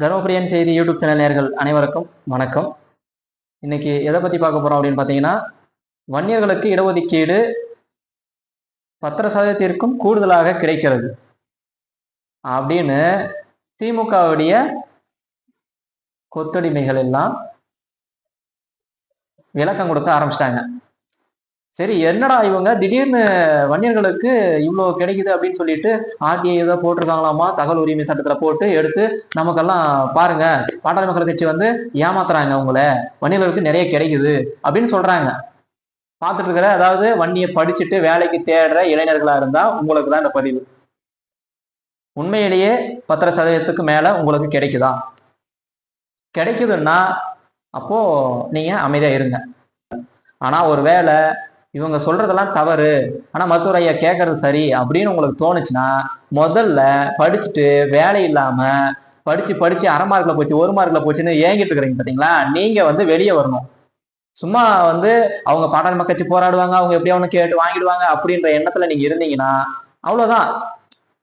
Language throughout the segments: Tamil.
தர்மபுரியன் செய்தி யூடியூப் சேனல் நேர்கள் அனைவருக்கும் வணக்கம். இன்னைக்கு எதை பத்தி பார்க்க போறோம் அப்படின்னு பார்த்தீங்கன்னா வன்னியர்களுக்கு இடஒதுக்கீடு பத்திர சதவீதத்திற்கும் கூடுதலாக கிடைக்கிறது. அப்படின்னு திமுகவுடைய கொத்தடிமைகள் எல்லாம் விளக்கம் கொடுக்க ஆரம்பிச்சிட்டாங்க. சரி என்னடா இவங்க? திடீர்னு வன்னியர்களுக்கு இவ்வளோ கிடைக்குது அப்படின்னு சொல்லிட்டு ஆர்டிஐ ஏதோ போட்டிருக்காங்களாமா? தகவல் உரிமை சட்டத்தில் போட்டு எடுத்து நமக்கெல்லாம் பாருங்க. பாட்டாளி மக்கள் கட்சி வந்து ஏமாத்துறாங்க உங்களை வன்னியர்களுக்கு நிறைய கிடைக்குது அப்படின்னு சொல்றாங்க. பார்த்துட்டு இருக்கிற அதாவது வன்னியை படிச்சுட்டு வேலைக்கு தேடுற இளைஞர்களா இருந்தா உங்களுக்கு தான் இந்த பதிவு. உண்மையிலேயே பத்திர சதவீதத்துக்கு மேல உங்களுக்கு கிடைக்குதா? கிடைக்குதுன்னா அப்போ நீங்க அமைதியா இருங்க. ஆனா ஒருவேளை இவங்க சொல்றதெல்லாம் தவறு. ஆனா மருத்துவர் ஐயா கேட்கறது சரி அப்படின்னு உங்களுக்கு தோணுச்சுன்னா முதல்ல படிச்சுட்டு வேலை இல்லாம படிச்சு படிச்சு அரை மார்க்ல போச்சு ஒரு மார்க்ல போச்சுன்னு ஏங்கிட்டு இருக்கிறீங்க பாத்தீங்களா? நீங்க வந்து வெளியே வரணும். சும்மா வந்து அவங்க பாடல் மக்கள் கட்சி போராடுவாங்க அவங்க எப்படியாவது கேட்டு வாங்கிடுவாங்க அப்படின்ற எண்ணத்துல நீங்க இருந்தீங்கன்னா அவ்வளவுதான்.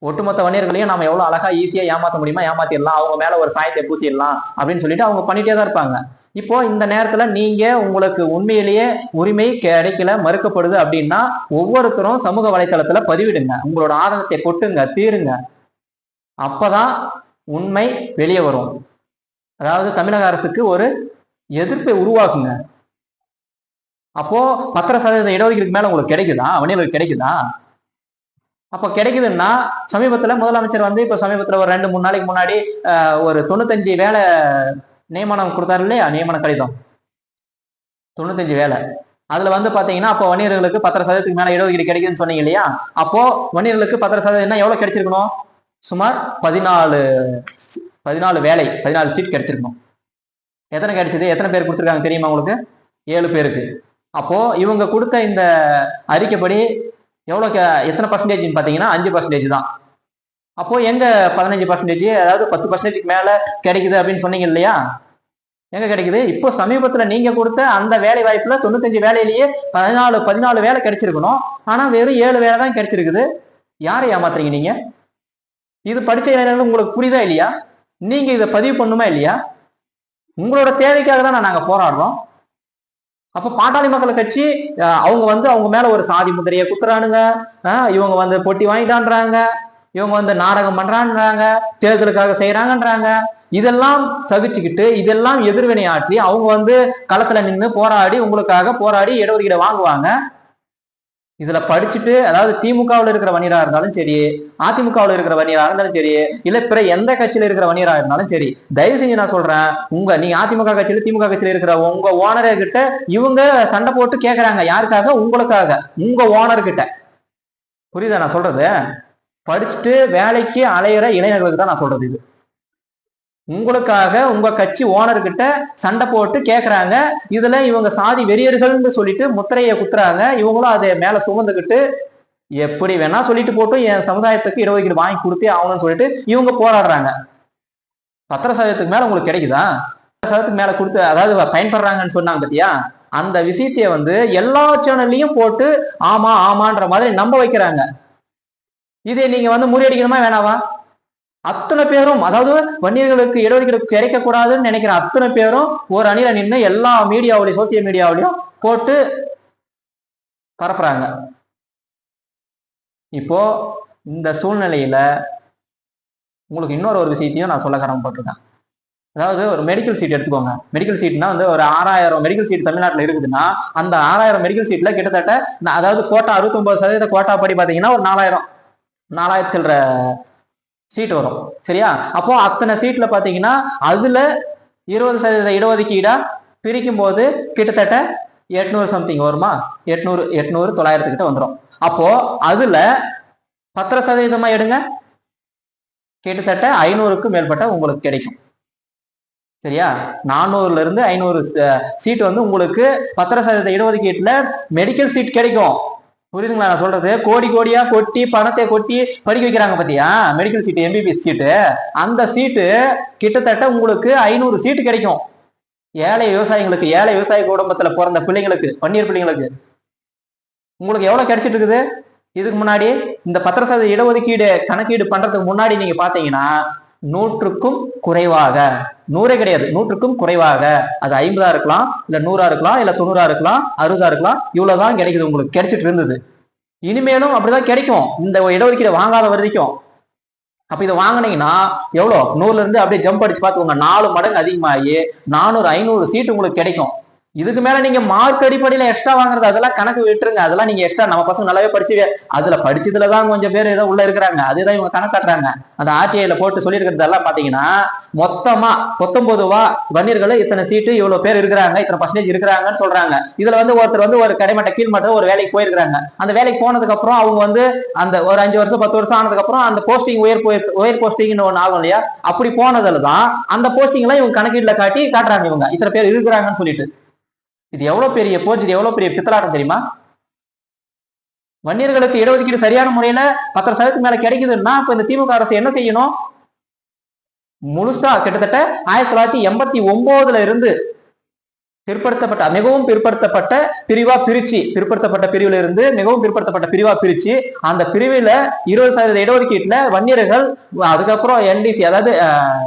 ஒட்டுமொத்த வணிகர்களையும் நம்ம எவ்வளவு அழகா ஈஸியா ஏமாத்த முடியுமா ஏமாத்திடலாம். அவங்க மேல ஒரு சாயத்தை பூசிடலாம் அப்படின்னு சொல்லிட்டு அவங்க பண்ணிட்டே தான் இருப்பாங்க. இப்போ இந்த நேரத்துல நீங்க உங்களுக்கு உண்மையிலேயே உரிமை கிடைக்கல மறுக்கப்படுது அப்படின்னா ஒவ்வொருத்தரும் சமூக வலைத்தளத்தில் பதிவிடுங்க. உங்களோட ஆதங்கத்தை கொட்டுங்க தீருங்க. அப்பதான் உண்மை வெளியே வரும். அதாவது தமிழக அரசுக்கு ஒரு எதிர்ப்பை உருவாக்குங்க. அப்போ பத்திர சதவீத இடஒதுக்கீடுக்கு மேல உங்களுக்கு கிடைக்குதா? வணிகர்களுக்கு கிடைக்குதா? அப்ப கிடைக்குதுன்னா சமீபத்துல முதலமைச்சர் வந்து இப்ப சமீபத்துல ஒரு ரெண்டு மூணு நாளைக்கு முன்னாடி ஒரு தொண்ணூத்தஞ்சு வேலை நியமனம் கொடுத்தாரு இல்லையா? நியமன கடிதம். தொண்ணூத்தஞ்சு வேலை. அதுல வந்து பாத்தீங்கன்னா அப்போ வணிகர்களுக்கு பத்திர சதவீதத்துக்கு மேல இடஒதுக்கீடு கிடைக்குதுன்னு சொன்னீங்க இல்லையா? அப்போ வணிகர்களுக்கு பத்திர சதவீதம் எவ்வளவு கிடைச்சிருக்கணும்? சுமார் பதினாலு பதினாலு வேலை பதினாலு சீட் கிடைச்சிருக்கணும். எத்தனை கிடைச்சது? எத்தனை பேர் கொடுத்துருக்காங்க தெரியுமா உங்களுக்கு? ஏழு பேருக்கு. அப்போ இவங்க கொடுத்த இந்த அறிக்கைப்படி எவ்வளோ எத்தனை பர்சன்டேஜ்னு பார்த்தீங்கன்னா அஞ்சு பர்சன்டேஜ் தான். அப்போ எங்க பதினஞ்சு பர்சன்டேஜ் அதாவது பத்து பர்சன்டேஜ்க்கு மேல கிடைக்குது அப்படின்னு சொன்னீங்க இல்லையா? எங்க கிடைக்குது? இப்போ சமீபத்துல நீங்க கொடுத்த அந்த வேலை வாய்ப்புல தொண்ணூத்தஞ்சு வேலையிலேயே பதினாலு பதினாலு வேலை கிடைச்சிருக்கணும். ஆனா வெறும் ஏழு வேலை தான் கிடைச்சிருக்குது. யாரை ஏமாத்துறீங்க நீங்க? இது படிச்ச இளைஞர்கள் உங்களுக்கு புரியுதா இல்லையா? நீங்க இதை பதிவு பண்ணுமா இல்லையா? உங்களோட தேவைக்காக தான் நாங்க போராடுறோம். அப்ப பாட்டாளி மக்கள் கட்சி அவங்க வந்து அவங்க மேல ஒரு சாதி முதிரையை குத்துறானுங்க. இவங்க வந்து பொட்டி வாங்கிட்டான்றாங்க. இவங்க வந்து நாடகம் பண்றான்றாங்க தேர்தலுக்காக செய்யறாங்கன்றாங்க இதெல்லாம் சகிச்சுக்கிட்டு இதெல்லாம் எதிர்வினை ஆற்றி அவங்க வந்து களத்துல நின்று போராடி உங்களுக்காக போராடி இடஒதுக்கீடு வாங்குவாங்க. இதுல படிச்சுட்டு அதாவது திமுகவில் இருக்கிற வணிகராக இருந்தாலும் சரி அதிமுகவில் இருக்கிற வணிகராக இருந்தாலும் சரி இல்ல பிற எந்த கட்சியில இருக்கிற வணிகராக இருந்தாலும் சரி தயவு செஞ்சு நான் சொல்றேன் உங்க நீங்க அதிமுக கட்சியில திமுக கட்சியில இருக்கிற உங்க ஓனரே கிட்ட இவங்க சண்டை போட்டு கேக்குறாங்க. யாருக்காக? உங்களுக்காக. உங்க ஓனர் கிட்ட. புரியுதா நான் சொல்றது? படிச்சுட்டு வேலைக்கு அலையிற இளைஞர்களுக்கு தான் நான் சொல்றது இது. உங்களுக்காக உங்க கட்சி ஓனர்கிட்ட சண்டை போட்டு கேட்குறாங்க இதுல இவங்க சாதி வெறியர்கள்னு சொல்லிட்டு முத்திரையை குத்துறாங்க. இவங்களும் அதை மேல சுமந்துக்கிட்டு எப்படி வேணா சொல்லிட்டு போட்டு என் சமுதாயத்துக்கு இடஒதுக்கீடு வாங்கி கொடுத்தே ஆகணும்னு சொல்லிட்டு இவங்க போராடுறாங்க. பத்திர சதவீதத்துக்கு மேல உங்களுக்கு கிடைக்குதா? பத்திர சதவீதத்துக்கு மேல கொடுத்து அதாவது பயன்படுறாங்கன்னு சொன்னாங்க பத்தியா? அந்த விஷயத்தைய வந்து எல்லா சேனல்லையும் போட்டு ஆமா ஆமான்ற மாதிரி நம்ப வைக்கிறாங்க. இதை நீங்க வந்து முறியடிக்கணுமா வேணாவா? அத்தனை பேரும் அதாவது வன்னியர்களுக்கு இடஒதுக்கீடு கிடைக்க கூடாதுன்னு நினைக்கிற அத்தனை பேரும் ஒரு அணியில நின்று எல்லா மீடியாவிலையும் சோசியல் மீடியாவிலையும் போட்டு பரப்புறாங்க. இப்போ இந்த சூழ்நிலையில உங்களுக்கு இன்னொரு ஒரு விஷயத்தையும் நான் சொல்ல கடமைப்பட்டிருக்கேன். அதாவது ஒரு மெடிக்கல் சீட் எடுத்துக்கோங்க. மெடிக்கல் சீட்னா வந்து ஒரு ஆறாயிரம் மெடிக்கல் சீட் தமிழ்நாட்டில் இருக்குதுன்னா அந்த ஆறாயிரம் மெடிக்கல் சீட்ல கிட்டத்தட்ட அதாவது கோட்டா அறுபத்தொன்பது சதவீத கோட்டா படி பார்த்தீங்கன்னா ஒரு நாலாயிரம். நாலாயிரத்தி சில்லற சீட் வரும். சரியா? அப்போ அத்தனை சீட்ல பாத்தீங்கன்னா அதுல இருபது சதவீத இடஒதுக்கீடா பிரிக்கும் போது கிட்டத்தட்ட எட்நூறு சம்திங் வருமா? எட்நூறு எட்நூறு தொள்ளாயிரத்து கிட்ட வந்துடும் அப்போ அதுல பத்திர சதவீதமா எடுங்க. கிட்டத்தட்ட ஐநூறுக்கு மேற்பட்ட உங்களுக்கு கிடைக்கும். சரியா? நானூறுல இருந்து ஐநூறு சீட் வந்து உங்களுக்கு பத்திர சதவீத இடஒதுக்கீட்டுல மெடிக்கல் சீட் கிடைக்கும். புரியுதுங்களா? நான் சொல்றது கோடி கோடியா கொட்டி பணத்தை கொட்டி படிக்க வைக்கிறாங்க பாத்தியா? மெடிக்கல் சீட்டு எம்பிபிஎஸ் சீட்டு அந்த சீட்டு கிட்டத்தட்ட உங்களுக்கு ஐநூறு சீட்டு கிடைக்கும். ஏழை விவசாயிகளுக்கு ஏழை விவசாய குடும்பத்துல பிறந்த பிள்ளைங்களுக்கு பன்னீர் பிள்ளைங்களுக்கு. உங்களுக்கு எவ்வளவு கிடைச்சிட்டு இருக்குது இதுக்கு முன்னாடி இந்த பத்திர சதவீத இடஒதுக்கீடு கணக்கீடு பண்றதுக்கு முன்னாடி நீங்க பாத்தீங்கன்னா நூற்றுக்கும் குறைவாக. நூறே கிடையாது. நூற்றுக்கும் குறைவாக. அது ஐம்பதா இருக்கலாம் இல்ல நூறா இருக்கலாம் இல்ல தொண்ணூறா இருக்கலாம் அறுபதா இருக்கலாம் இவ்வளவுதான் கிடைக்குது உங்களுக்கு. கிடைச்சிட்டு இருந்தது. இனிமேலும் அப்படிதான் கிடைக்கும். இந்த இடஒதுக்கீடு வாங்காத வரைக்கும். அப்ப இதை வாங்கினீங்கன்னா எவ்வளவு? நூறுல இருந்து அப்படியே ஜம்ப் அடிச்சு பார்த்துக்கோங்க. நாலு மடங்கு அதிகமாகி நானூறு ஐநூறு சீட் உங்களுக்கு கிடைக்கும். இதுக்கு மேல நீங்க மார்க் அடிப்படையில எக்ஸ்ட்ரா வாங்குறது அதெல்லாம் கணக்கு விட்டுருங்க. அதெல்லாம் நீங்க எக்ஸ்ட்ரா நம்ம பசங்க நல்லாவே படிச்சு அதுல படிச்சதுல தான் கொஞ்சம் பேர் ஏதோ உள்ள இருக்கிறாங்க. அதுதான் இவங்க கணக்காட்டுறாங்க அந்த ஆர்டிஐல போட்டு சொல்லியிருக்கிறதெல்லாம் பாத்தீங்கன்னா மொத்தமா பத்தொன்பதுவா வன்னியர்கள் இத்தனை சீட்டு இவ்வளவு பேர் இருக்கிறாங்க இத்தனை பர்சன்டேஜ் இருக்கிறாங்கன்னு சொல்றாங்க. இதுல வந்து ஒருத்தர் வந்து ஒரு கடைமட்ட கீழ்மட்ட ஒரு வேலைக்கு போயிருக்காங்க அந்த வேலைக்கு போனதுக்கு அப்புறம் அவங்க வந்து அந்த ஒரு அஞ்சு வருஷம் பத்து வருஷம் ஆனதுக்கு அப்புறம் அந்த போஸ்டிங் உயர் உயர் போஸ்டிங்னு ஒன்று ஆகும் இல்லையா? அப்படி போனதுல தான் அந்த போஸ்டிங் எல்லாம் இவங்க கணக்கீடுல காட்டி காட்டுறாங்க இவங்க. இத்தனை பேர் இருக்கிறாங்கன்னு சொல்லிட்டு. இது எவ்வளவு பெரிய போச்சு இது எவ்வளவு பெரிய பித்தலாட்டம் தெரியுமா? வன்னியர்களுக்கு இடஒதுக்கீடு சரியான முறையில பத்தரை சதவீதத்துக்கு மேல கிடைக்குதுன்னா இப்ப இந்த திமுக அரசு என்ன செய்யணும்? முழுசா கிட்டத்தட்ட ஆயிரத்தி தொள்ளாயிரத்தி எண்பத்தி ஒன்பதுல இருந்து பிற்படுத்தப்பட்ட மிகவும் பிற்படுத்தப்பட்ட பிரிவா பிரிச்சு பிற்படுத்தப்பட்ட பிரிவுல இருந்து மிகவும் பிற்படுத்தப்பட்ட பிரிவா பிரிச்சு அந்த பிரிவுல இருபது சதவீத இடஒதுக்கீட்டுல வன்னியர்கள் அதுக்கப்புறம் என்டிசி அதாவது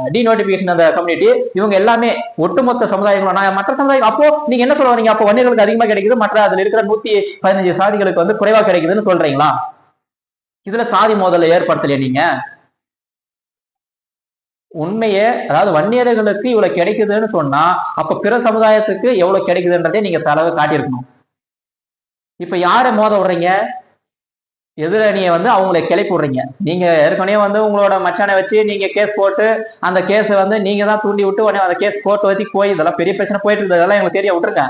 டி நோட்டிபிகேஷன் அந்த கம்யூனிட்டி இவங்க எல்லாமே ஒட்டுமொத்த சமுதாயங்களும் நான் மற்ற சமுதாயம் அப்போ நீங்க என்ன சொல்ல வரீங்க? அப்போ வன்னியர்களுக்கு அதிகமா கிடைக்குது மற்ற அதுல இருக்கிற நூத்தி பதினஞ்சு சாதிகளுக்கு வந்து குறைவா கிடைக்குதுன்னு சொல்றீங்களா? இதுல சாதி மோதலை ஏற்படுத்தலையே நீங்க? உண்மையை அதாவது வன்னியர்களுக்கு இவ்வளவு கிடைக்குதுன்னு சொன்னா அப்ப பிற சமுதாயத்துக்கு எவ்வளவு கிடைக்குதுன்றதே நீங்க தலவை காட்டியிருக்கணும். இப்ப யாரை மோத விடுறீங்க? எதிரணியை வந்து அவங்களை கிளப்பி விடுறீங்க. நீங்க ஏற்கனவே வந்து உங்களோட மச்சானை வச்சு நீங்க கேஸ் போட்டு அந்த கேஸை வந்து நீங்க தான் தூண்டி விட்டு உடனே அந்த கேஸ் கோர்ட் வச்சு போய் இதெல்லாம் பெரிய பிரச்சனை போயிட்டு இருந்தது. எங்களுக்கு தெரிய விட்டுருங்க.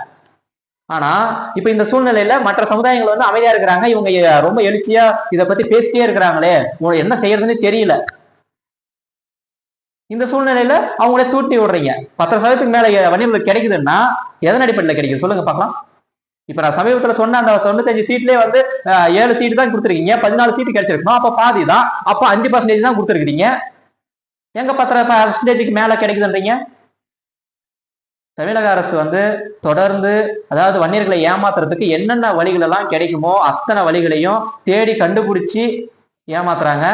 ஆனா இப்ப இந்த சூழ்நிலையில மற்ற சமுதாயங்கள் வந்து அமைதியா இருக்கிறாங்க. இவங்க ரொம்ப எழுச்சியா இதை பத்தி பேசிட்டே இருக்கிறாங்களே. என்ன செய்யறதுன்னு தெரியல. இந்த சூழ்நிலையில அவங்களே தூட்டி விடுறீங்க. பத்து சதவீதத்துக்கு மேல வணிகர்கள் கிடைக்குதுன்னா எதன் அடிப்படையில் கிடைக்குது சொல்லுங்க பார்க்கலாம். இப்ப நான் சமீபத்துல சொன்ன அந்த தொண்ணூத்தஞ்சு சீட்லயே வந்து ஏழு சீட்டு தான் கொடுத்துருக்கீங்க. பதினாலு சீட்டு கிடைச்சிருக்கணும் அப்ப பாதி தான். அப்ப அஞ்சு பர்சன்டேஜ் தான் கொடுத்துருக்கீங்க எங்க பத்திர பர்சன்டேஜுக்கு மேல கிடைக்குதுன்றீங்க? தமிழக அரசு வந்து தொடர்ந்து அதாவது வன்னியர்களை ஏமாத்துறதுக்கு என்னென்ன வழிகள் எல்லாம் கிடைக்குமோ அத்தனை வழிகளையும் தேடி கண்டுபிடிச்சி ஏமாத்துறாங்க.